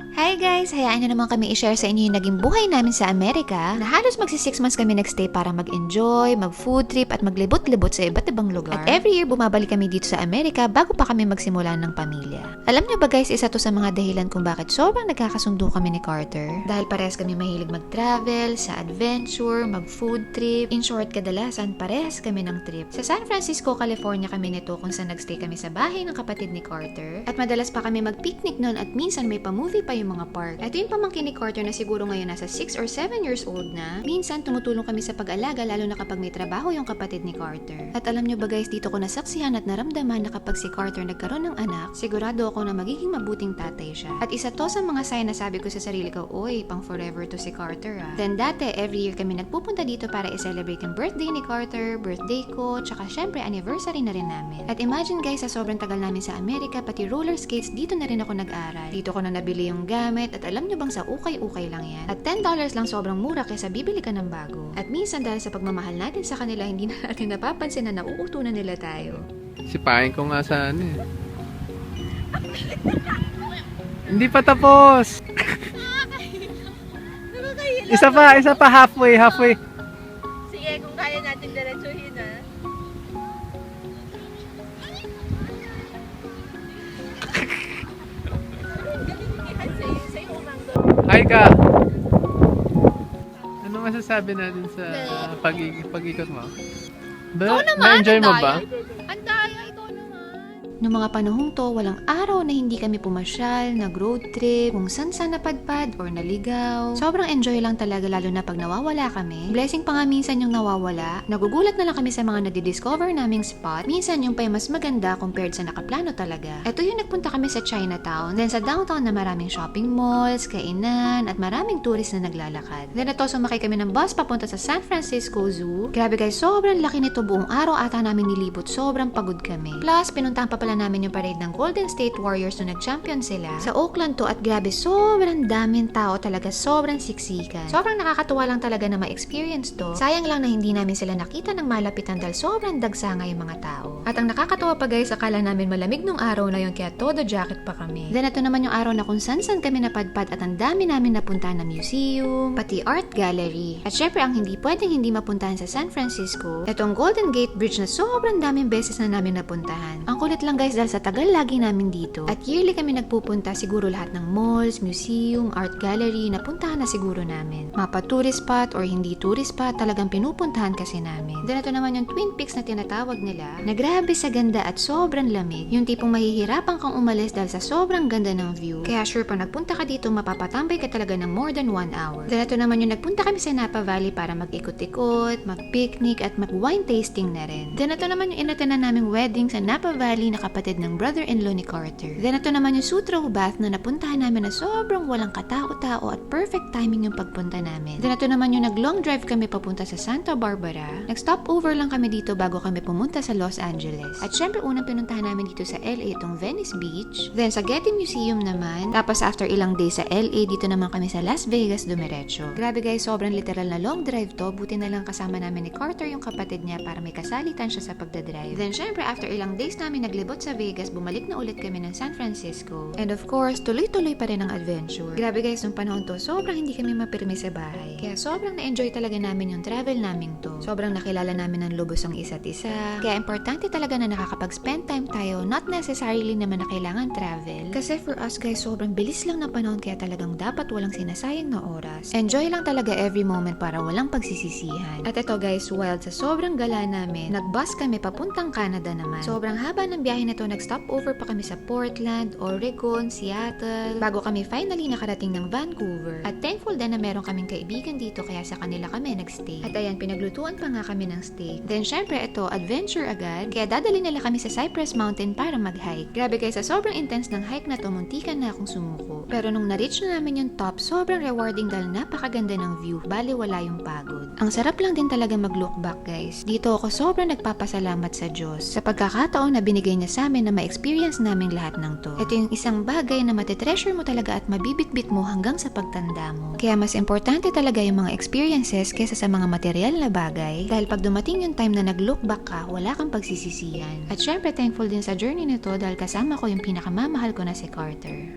Hi guys! Hayaan nyo naman kami i-share sa inyo yung naging buhay namin sa Amerika na halos magsi 6 months kami nagstay para mag-enjoy, mag-food trip at maglibot-libot sa iba't ibang lugar. At every year bumabalik kami dito sa Amerika bago pa kami magsimula ng pamilya. Alam nyo ba guys, isa to sa mga dahilan kung bakit sobrang nagkakasundo kami ni Carter. Dahil parehas kami mahilig mag-travel, sa adventure, mag-food trip. In short, kadalasan parehas kami ng trip. Sa San Francisco, California kami nito kung saan nagstay kami sa bahay ng kapatid ni Carter. At madalas pa kami mag-picnic noon at minsan may pa-movie pa yung mga park. Ito yung pamangkin ni Carter na siguro ngayon nasa 6 or 7 years old na. Minsan tumutulong kami sa pag-alaga lalo na kapag may trabaho yung kapatid ni Carter. At alam nyo ba guys, dito ko nasaksihan at naramdaman na kapag si Carter nagkaroon ng anak, sigurado ako na magiging mabuting tatay siya. At isa to sa mga sign na sabi ko sa sarili ko, oy, pang forever to si Carter ah. Then dati, every year kami nagpupunta dito para i-celebrate yung birthday ni Carter, birthday ko, tsaka syempre anniversary na rin namin. At imagine guys, sa sobrang tagal namin sa Amerika, pati roller skates, dito na rin ako nag-aral. Dito ko na nabili yung gamit at alam nyo bang sa ukay-ukay lang yan? At $10 lang sobrang mura kaysa bibili ka ng bago. At minsan dahil sa pagmamahal natin sa kanila, hindi na natin napapansin na nauuto na nila tayo. Sipahin ko nga sa ano eh. Hindi pa tapos. isa pa, isa pa halfway, halfway. Sige, kung kaya natin diretsuhin ah. Umanggo. Hi ka. Ano masasabi natin sa pag pag-ikot mo? Ba, Ikaw naman, na-enjoy mo ang ba? daya. Ang daya. Noong mga panahong to, walang araw na hindi kami pumasyal, nag-road trip, kung saan napadpad or naligaw. Sobrang enjoy lang talaga lalo na pag nawawala kami. Blessing pa nga minsan yung nawawala. Nagugulat na lang kami sa mga nadidiscover naming spot. Minsan yung pa mas maganda compared sa nakaplano talaga. Ito yung nagpunta kami sa Chinatown, then sa downtown na maraming shopping malls, kainan, at maraming tourist na naglalakad. Then ito sumakay kami ng bus papunta sa San Francisco Zoo. Grabe guys, sobrang laki nito buong araw ata namin nilibot. Sobrang pagod kami. Plus, pinuntahan pa pala namin yung parade ng Golden State Warriors nung nag-champion sila. Sa Oakland to at grabe, sobrang daming tao talaga, sobrang siksikan. Sobrang nakakatuwa lang talaga na ma-experience to. Sayang lang na hindi namin sila nakita ng malapitan dahil sobrang dagsa nga yung mga tao. At ang nakakatuwa pa guys, akala namin malamig nung araw na yun kaya todo jacket pa kami. Then ito naman yung araw na kung saan saan kami napadpad at ang dami namin napuntahan na museum, pati art gallery. At syempre ang hindi pwedeng hindi mapuntahan sa San Francisco, itong Golden Gate Bridge na sobrang daming beses na namin napuntahan. Ang kulit lang guys dahil sa tagal lagi namin dito. At yearly kami nagpupunta siguro lahat ng malls, museum, art gallery napuntahan na siguro namin. Mapa tourist spot or hindi tourist spot talagang pinupuntahan kasi namin. Then ito naman yung Twin Peaks na tinatawag nila na grabe sa ganda at sobrang lamig. Yung tipong mahihirapan kang umalis dahil sa sobrang ganda ng view. Kaya sure pag nagpunta ka dito mapapatambay ka talaga ng more than one hour. Then ito naman yung nagpunta kami sa Napa Valley para mag-ikot-ikot, mag-picnic at mag-wine tasting na rin. Then ito naman yung inatenan naming wedding sa Napa Valley na kapatid ng brother-in-law ni Carter. Then ito naman yung Sutro Bath na napuntahan namin na sobrang walang katao-tao at perfect timing yung pagpunta namin. Then ito naman yung nag-long drive kami papunta sa Santa Barbara. Nag-stop over lang kami dito bago kami pumunta sa Los Angeles. At syempre unang pinuntahan namin dito sa LA itong Venice Beach. Then sa Getty Museum naman. Tapos after ilang days sa LA, dito naman kami sa Las Vegas dumiretso. Grabe guys, sobrang literal na long drive to. Buti na lang kasama namin ni Carter yung kapatid niya para may kasalitan siya sa pagdadrive. Then syempre after ilang days namin naglibot sa Vegas, bumalik na ulit kami ng San Francisco. And of course, tuloy-tuloy pa rin ang adventure. Grabe guys, nung panahon to, sobrang hindi kami mapirmi sa bahay. Kaya sobrang na-enjoy talaga namin yung travel namin to. Sobrang nakilala namin ng lubos ang isa't isa. Kaya importante talaga na nakakapag-spend time tayo, not necessarily naman na kailangan travel. Kasi for us guys, sobrang bilis lang na panahon kaya talagang dapat walang sinasayang na oras. Enjoy lang talaga every moment para walang pagsisisihan. At ito guys, wild sa sobrang gala namin, nag-bus kami papuntang Canada naman. Sobrang haba ng biyahe na to, nag-stop over pa kami sa Portland, Oregon, Seattle, bago kami finally nakarating ng Vancouver. At thankful din na meron kaming kaibigan dito kaya sa kanila kami nagstay. At ayan, pinaglutuan pa nga kami ng steak. Then syempre ito, adventure agad, kaya dadali nila kami sa Cypress Mountain para mag-hike. Grabe guys, sa sobrang intense ng hike na to, muntikan na akong sumuko. Pero nung na-reach na namin yung top, sobrang rewarding dahil napakaganda ng view, bali wala yung pagod. Ang sarap lang din talaga mag-look back guys. Dito ako sobrang nagpapasalamat sa Diyos sa pagkakataon na binigay niya sa amin na ma-experience namin lahat ng to. Ito yung isang bagay na matitreasure mo talaga at mabibitbit mo hanggang sa pagtanda mo. Kaya mas importante talaga yung mga experiences kesa sa mga material na bagay dahil pag dumating yung time na nag-look back ka, wala kang pagsisisihan. At syempre thankful din sa journey nito dahil kasama ko yung pinakamamahal ko na si Carter.